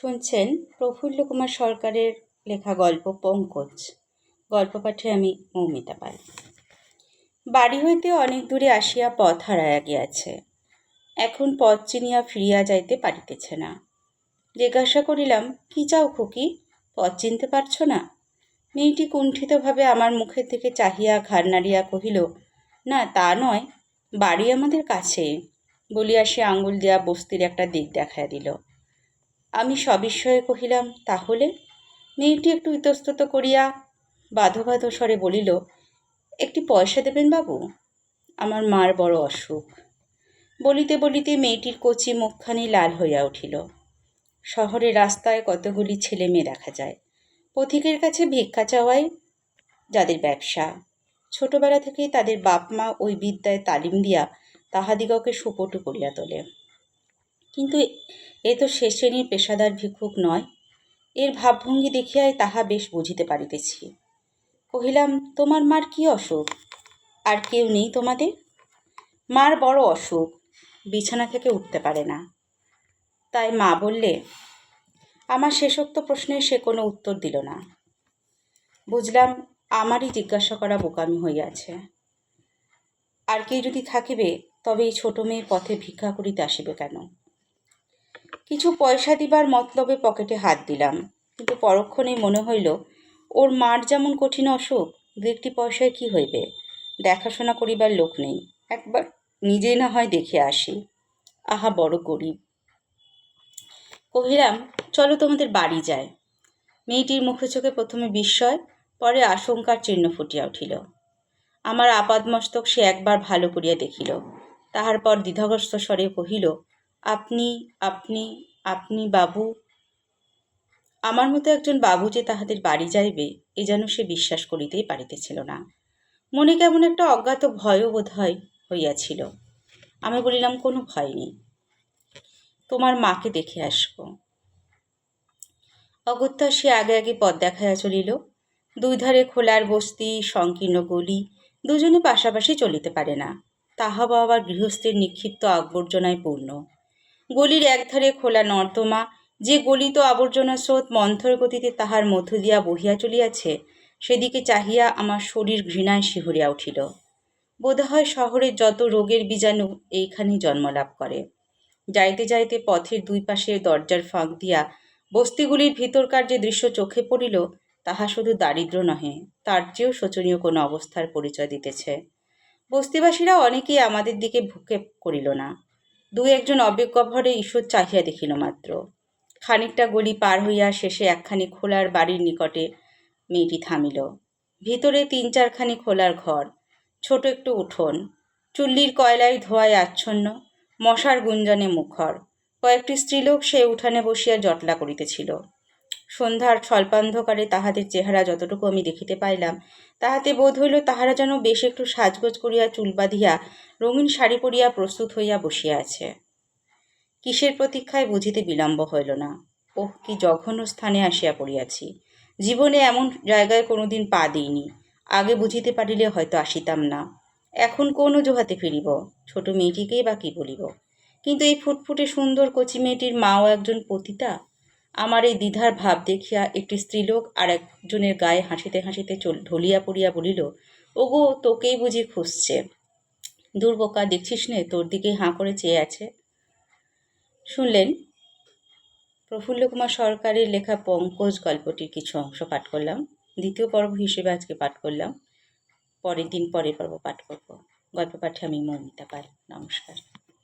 শুনছেন প্রফুল্ল কুমার সরকারের লেখা গল্প পঙ্কজ। গল্প পাঠে আমি মৌমিতা পাল। বাড়ি হইতে অনেক দূরে আসিয়া পথ হারাইয়া গিয়াছে। এখন পথ চিনিয়া ফিরিয়া যাইতে পারিতেছে না। জিজ্ঞাসা করিলাম, কি চাও খুকি? পথ চিনতে পারছ না? মেয়েটি কুণ্ঠিতভাবে আমার মুখের দিকে চাহিয়া ঘাড় নাড়িয়া কহিল, না, তা নয়, বাড়ি আমাদের কাছে বলিয়া সে আঙ্গুল দিয়া বস্তির একটা দিক দেখাইয়া দিল। আমি সবিস্ময়ে কহিলাম, তাহলে? মেয়েটি একটু ইতস্তত করিয়া বাধো বাধো স্বরে বলিল, একটি পয়সা দেবেন বাবু? আমার মার বড় অসুখ। বলিতে বলিতে মেয়েটির কচি মুখখানি লাল হইয়া উঠিল। শহরের রাস্তায় কতগুলি ছেলে মেয়ে দেখা যায়। পথিকের কাছে ভিক্ষা চাওয়াই যাদের ব্যবসা। ছোটবেলা থেকেই তাদের বাপ মা ওই বিদ্যায় তালিম দিয়া তাহাদিগকে সুপটু করিয়া তোলে। কিন্তু এ তো সে শ্রেণির পেশাদার ভিক্ষুক নয়। এর ভাবভঙ্গি দেখিয়াই তাহা বেশ বুঝিতে পারিতেছি। কহিলাম, তোমার মার কি অসুখ? আর কেউ নেই তোমাদের? মার বড় অসুখ, বিছানা থেকে উঠতে পারে না। তাই মা বললে? আমার শেষোক্ত প্রশ্নে সে কোনো উত্তর দিল না। বুঝলাম, আমারই জিজ্ঞাসা করা বোকামি হইয়াছে। আর কেউ যদি থাকিবে, তবে এই ছোট মেয়ে পথে ভিক্ষা করিতে আসিবে কেন? কিছু পয়সা দিবার মতলবে পকেটে হাত দিলাম। কিন্তু পরক্ষণেই মনে হইল, ওর মার যেমন কঠিন অসুখ দু একটি পয়সায় কি হইবে? দেখাশোনা করিবার লোক নেই। একবার নিজেই না হয় দেখে আসি। আহা, বড় গরিব। কহিলাম, চলো তোমাদের বাড়ি যায় মেয়েটির মুখে চোখে প্রথমে বিস্ময়, পরে আশঙ্কার চিহ্ন ফুটিয়া উঠিল। আমার আপাদমস্তক সে একবার ভালো করিয়া দেখিল। তাহার পর দ্বিধাগ্রস্ত স্বরে কহিল আপনি আপনি আপনি বাবু। আমার মতো একজন বাবু যে তাহাদের বাড়ি যাইবে, এ যেন সে বিশ্বাস করিতেই পারিতেছিল না। মনে কেমন একটা অজ্ঞাত ভয়ও বোধ হয় হইয়াছিল। আমি বলিলাম, কোনো ভয় নেই। তোমার মাকে দেখে আসব। অগত্যা সে আগে আগে পথ দেখাইয়া চলিল। দুই ধারে খোলার বস্তি, সংকীর্ণ গলি, দুজনে পাশাপাশি চলিতে পারে না। তাহা বা আবার গৃহস্থের নিক্ষিপ্ত আবর্জনায় পূর্ণ। গলির একধারে খোলা নর্দমা, যে গলিত আবর্জনা স্রোত মন্থর গতিতে তাহার মধ্য দিয়া বহিয়া চলিয়াছে, সেদিকে চাহিয়া আমার শরীর ঘৃণায় শিহরিয়া উঠিল। বোধহয় শহরের যত রোগের বীজাণু এইখানেই জন্মলাভ করে। যাইতে যাইতে পথের দুই পাশে দরজার ফাঁক দিয়া বস্তিগুলির ভিতরকার যে দৃশ্য চোখে পড়িল, তাহা শুধু দারিদ্র নহে, তার চেয়েও শোচনীয় কোনো অবস্থার পরিচয় দিতেছে। বস্তিবাসীরা অনেকেই আমাদের দিকে ভুকে করিল না। দু একজন অবিজ্ঞভরে ঈশ্বর চাহিয়া দেখিল মাত্র। খানিকটা গলি পার হইয়া শেষে একখানি খোলার বাড়ির নিকটে মেয়েটি থামিল। ভিতরে তিন চারখানি খোলার ঘর, ছোট একটু উঠোন, চুল্লির কয়লায় ধোয়ায় আচ্ছন্ন, মশার গুঞ্জনে মুখর। কয়েকটি স্ত্রীলোক সে উঠানে বসিয়া জটলা করিতেছিল। সন্ধ্যার স্বল্পান্ধকারে তাহাদের চেহারা যতটুকু আমি দেখিতে পাইলাম, তাহাতে বোধ হইল তাহারা যেন বেশ একটু সাজগোজ করিয়া চুল বাঁধিয়া রঙিন শাড়ি পরিয়া প্রস্তুত হইয়া বসিয়া আছে। কিসের প্রতীক্ষায় বুঝিতে বিলম্ব হইল না। ওহ, কি জঘন্য স্থানে আসিয়া পড়িয়াছি। জীবনে এমন জায়গায় কোনোদিন পা দিইনি। আগে বুঝিতে পারিলে হয়তো আসিতাম না। এখন কোন জোহাতে ফিরিব? ছোট মেয়েটিকেই বা কি বলিব? কিন্তু এই ফুটফুটে সুন্দর কচি মেয়েটির মাও একজন পতিতা? আমার এই দ্বিধার ভাব দেখিয়া একটি স্ত্রীলোক আর একজনের গায়ে হাসিতে হাসিতে ঢলিয়া পড়িয়া বলিল, ওগো, তোকেই বুঝি খুঁজছে। দুর্বোকা দেখছিস নে, তোর দিকেই হাঁ করে চেয়ে আছে। শুনলেন? প্রফুল্ল কুমার সরকারের লেখা পঙ্কজ গল্পটির কিছু অংশ পাঠ করলাম। দ্বিতীয় পর্ব হিসেবে আজকে পাঠ করলাম। পরের দিন পরের পর্ব পাঠ করব। গল্প পাঠে আমি মৌমিতা পাল। নমস্কার।